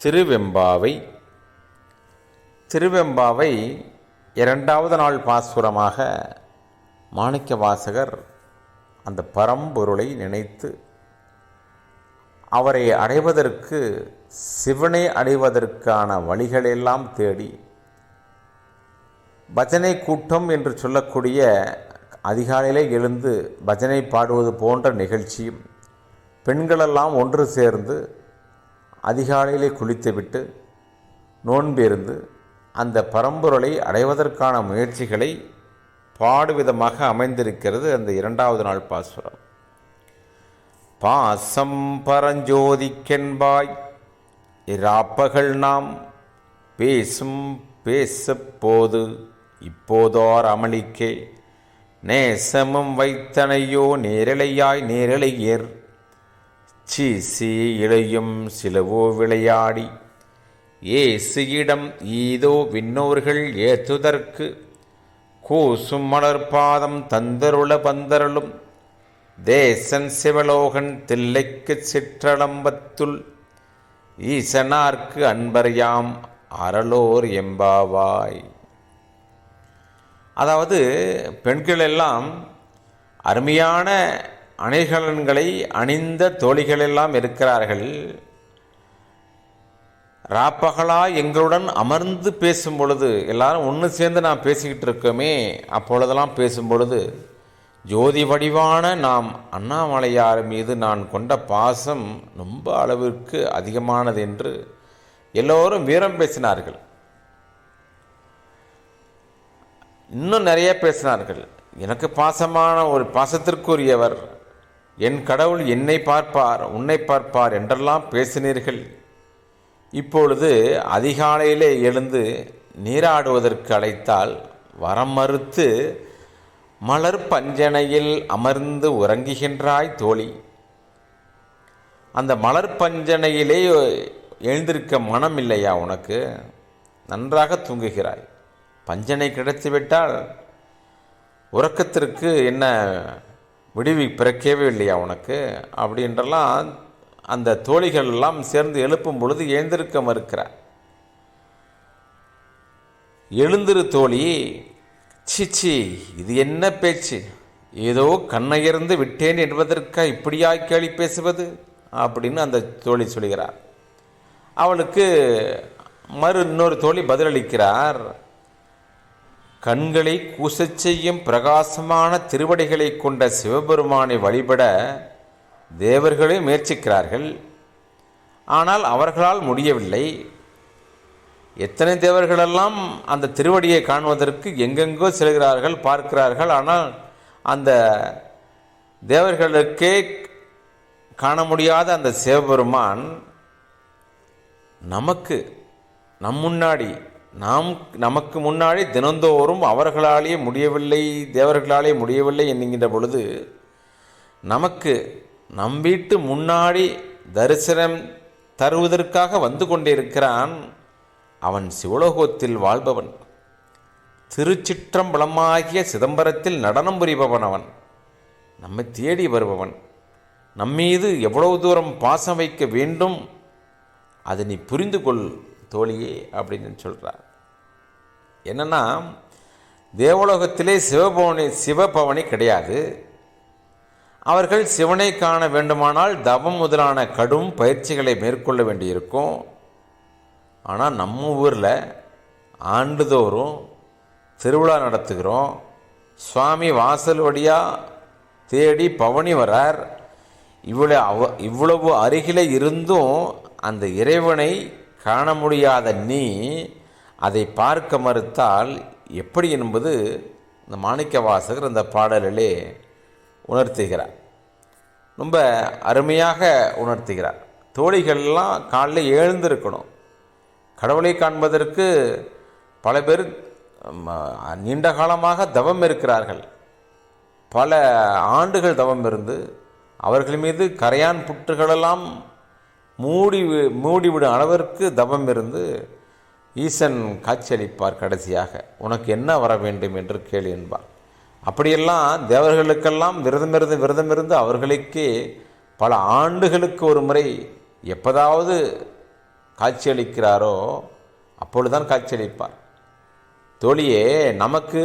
திருவெம்பாவை திருவெம்பாவை இரண்டாவது நாள் பாசுரமாக மாணிக்க வாசகர் அந்த பரம்பொருளை நினைத்து அவரை அடைவதற்கு சிவனை அடைவதற்கான வழிகளெல்லாம் தேடி பஜனை கூட்டம் என்று சொல்லக்கூடிய அதிகாலையிலே எழுந்து பஜனை பாடுவது போன்ற நிகழ்ச்சியும் பெண்களெல்லாம் ஒன்று சேர்ந்து அதிகாலையிலே குளித்துவிட்டு நோன்பிருந்து அந்த பரம்பொருளை அடைவதற்கான முயற்சிகளை பாடுவிதமாக அமைந்திருக்கிறது அந்த இரண்டாவது நாள் பாசுரம். பாசம் பரஞ்சோதிக்கென்பாய் இராப்பகல் நாம் பேசும் பேசப்போது இப்போதோர் அமளிக்கே நேசமும் வைத்தனையோ நேரலையாய் நேரலையேர் சீசி இளையும் சிலவோ விளையாடி. ஏசியிடம் ஈதோ விண்ணோர்கள் ஏத்துதற்கு. கூசும் மலர்பாதம் தந்தருள பந்தருளும் தேசன் சிவலோகன் தில்லைக்கு சிற்றளம்பத்துள் ஈசனார்க்கு அன்பறியாம் அறலோர் எம்பாவாய். அதாவது பெண்கள் எல்லாம் அருமையான அணிகலன்களை அணிந்த தோழிகளெல்லாம் இருக்கிறார்கள். ராப்பகலா எங்களுடன் அமர்ந்து பேசும் பொழுது எல்லாரும் ஒன்று சேர்ந்து நாம் பேசிக்கிட்டு இருக்கோமே அப்பொழுதெல்லாம் பேசும் பொழுது ஜோதி வடிவான நாம் அண்ணாமலையார் மீது நான் கொண்ட பாசம் ரொம்ப அளவிற்கு அதிகமானது என்று எல்லோரும் வீரம் பேசினார்கள். இன்னும் நிறைய பேசினார்கள். எனக்கு பாசமான ஒரு பாசத்திற்குரியவர் என் கடவுள் என்னை பார்ப்பார் உன்னை பார்ப்பார் என்றெல்லாம் பேசினீர்கள். இப்பொழுது அதிகாலையிலே எழுந்து நீராடுவதற்கு அழைத்தால் வரம் மறுத்து மலர் பஞ்சனையில் அமர்ந்து உறங்குகின்றாய் தோழி. அந்த மலர் பஞ்சனையிலே எழுந்திருக்க மனம் இல்லையா உனக்கு? நன்றாக தூங்குகிறாய். பஞ்சனை கிடைத்துவிட்டால் உறக்கத்திற்கு என்ன விடுவி பிறக்கவே இல்லையா உனக்கு? அப்படின்றலாம் அந்த தோழிகள் எல்லாம் சேர்ந்து எழுப்பும் பொழுது எழுந்திருக்க மறுக்கிறார் எழுந்திரு தோழி. சிச்சி இது என்ன பேச்சு? ஏதோ கண்ணையிருந்து விட்டேன் என்பதற்கா இப்படியாய் கேள்வி பேசுவது? அப்படின்னு அந்த தோழி சொல்கிறார். அவளுக்கு மறு இன்னொரு தோழி பதிலளிக்கிறார். கண்களை கூசச் செய்யும் பிரகாசமான திருவடிகளை கொண்ட சிவபெருமானை வழிபட தேவர்களே முயற்சிக்கிறார்கள். ஆனால் அவர்களால் முடியவில்லை. எத்தனை தேவர்களெல்லாம் அந்த திருவடியை காணுவதற்கு எங்கெங்கோ செல்கிறார்கள் பார்க்கிறார்கள். ஆனால் அந்த தேவர்களுக்கே காண முடியாத அந்த சிவபெருமான் நமக்கு நம் முன்னாடி நாம் நமக்கு முன்னாடி தினந்தோறும் அவர்களாலே முடியவில்லை தேவர்களாலே முடியவில்லை என்கின்ற பொழுது நமக்கு நம் வீட்டு முன்னாடி தரிசனம் தருவதற்காக வந்து கொண்டிருக்கிறான் அவன் சிவலோகத்தில் வாழ்பவன். திருச்சிற்றம்பலமாகிய சிதம்பரத்தில் நடனம் புரிபவன் அவன். நம்மை தேடி வருபவன். நம்மீது எவ்வளவு தூரம் பாசம் வைக்க வேண்டும் அதை நீ புரிந்து கொள். தோழியே அப்படின்னு சொல்கிறார் என்னன்னா தேவலோகத்திலே சிவபவனி சிவபவனி கிடையாது. அவர்கள் சிவனை காண வேண்டுமானால் தவம் முதலான கடும் பயிற்சிகளை மேற்கொள்ள வேண்டியிருக்கும். ஆனால் நம்ம ஊரில் ஆண்டுதோறும் திருவிழா நடத்துகிறோம். சுவாமி வாசல் வழியாக தேடி பவனி வரார். இவ்வளோ அவ இவ்வளவு அருகில் இருந்தும் அந்த இறைவனை காண முடியாத நீ அதை பார்க்க மறுத்தால் எப்படி என்பது இந்த மாணிக்க வாசகர் இந்த பாடலிலே உணர்த்துகிறார். ரொம்ப அருமையாக உணர்த்துகிறார். தோழிகள்லாம் காலையில் எழுந்திருக்கணும். கடவுளை காண்பதற்கு பல பேர் நீண்ட காலமாக தவம் இருக்கிறார்கள். பல ஆண்டுகள் தவம் இருந்து அவர்கள் மீது கரையான் புற்றுகளெல்லாம் மூடி மூடிவிடும் அளவிற்கு தவம் இருந்து ஈசன் காட்சியளிப்பார் கடைசியாக. உனக்கு என்ன வர வேண்டும் என்று கேள் என்பார். அப்படியெல்லாம் தேவர்களுக்கெல்லாம் விரதம் இருந்து விரதம் இருந்து அவர்களுக்கே பல ஆண்டுகளுக்கு ஒரு முறை எப்போதாவது காட்சியளிக்கிறாரோ அப்பொழுதுதான் காட்சியளிப்பார். தோழியே நமக்கு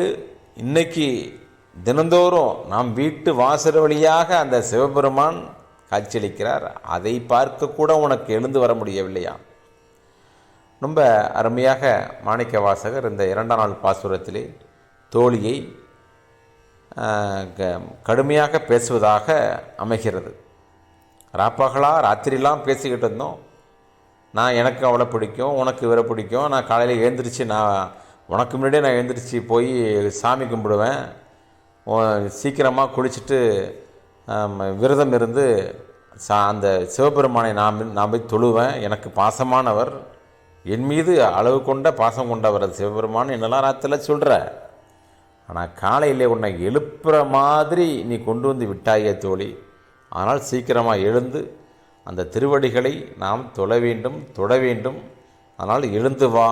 இன்னைக்கு தினந்தோறும் நாம் வீட்டு வாசல் வழியாக அந்த சிவபெருமான் காட்சியளிக்கிறார். அதை பார்க்க கூட உனக்கு எழுந்து வர முடியவில்லையா? ரொம்ப அருமையாக மாணிக்க வாசகர் இந்த இரண்டாம் நாள் பாசுரத்திலே தோழியை க- கடுமையாக பேசுவதாக அமைகிறது. ராப்பகலாக ராத்திரிலாம் பேசிக்கிட்டு இருந்தோம். நான் எனக்கு அவளை பிடிக்கும் உனக்கு இவரை பிடிக்கும். நான் காலையில் எழுந்திரிச்சு நான் உனக்கு முன்னாடியே நான் எழுந்திரிச்சு போய் சாமி கும்பிடுவேன். சீக்கிரமாக குளிச்சுட்டு விரதம் இருந்து சா அந்த சிவபெருமானை நான் நான் போய் தொழுவேன். எனக்கு பாசமானவர். என் மீது அளவு கொண்ட பாசம் கொண்டவர் அது சிவபெருமான் என்னெல்லாம் ராத்திரில சொல்கிற ஆனால் காலையில் உன்னை எழுப்புற மாதிரி நீ கொண்டு வந்து விட்டாயே தோழி. ஆனால் சீக்கிரமாக எழுந்து அந்த திருவடிகளை நாம் தொழ வேண்டும் தொட வேண்டும். ஆனால் எழுந்து வா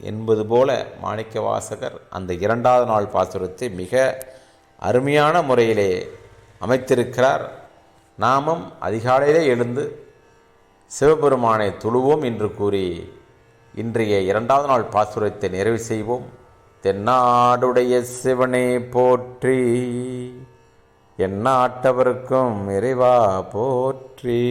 என்பது போல மாணிக்க வாசகர் அந்த இரண்டாவது நாள் பாசுரத்தை மிக அருமையான முறையிலே அமைத்திருக்கிறார். நாமும் அதிகாலையிலே எழுந்து சிவபெருமானை தொழுவோம் என்று கூறி இன்றைய இரண்டாவது நாள் பாசுரத்தை நிறைவு செய்வோம். தென்னாடுடைய சிவனே போற்றி எண்ணாட்டவருக்கும் இறைவா போற்றி.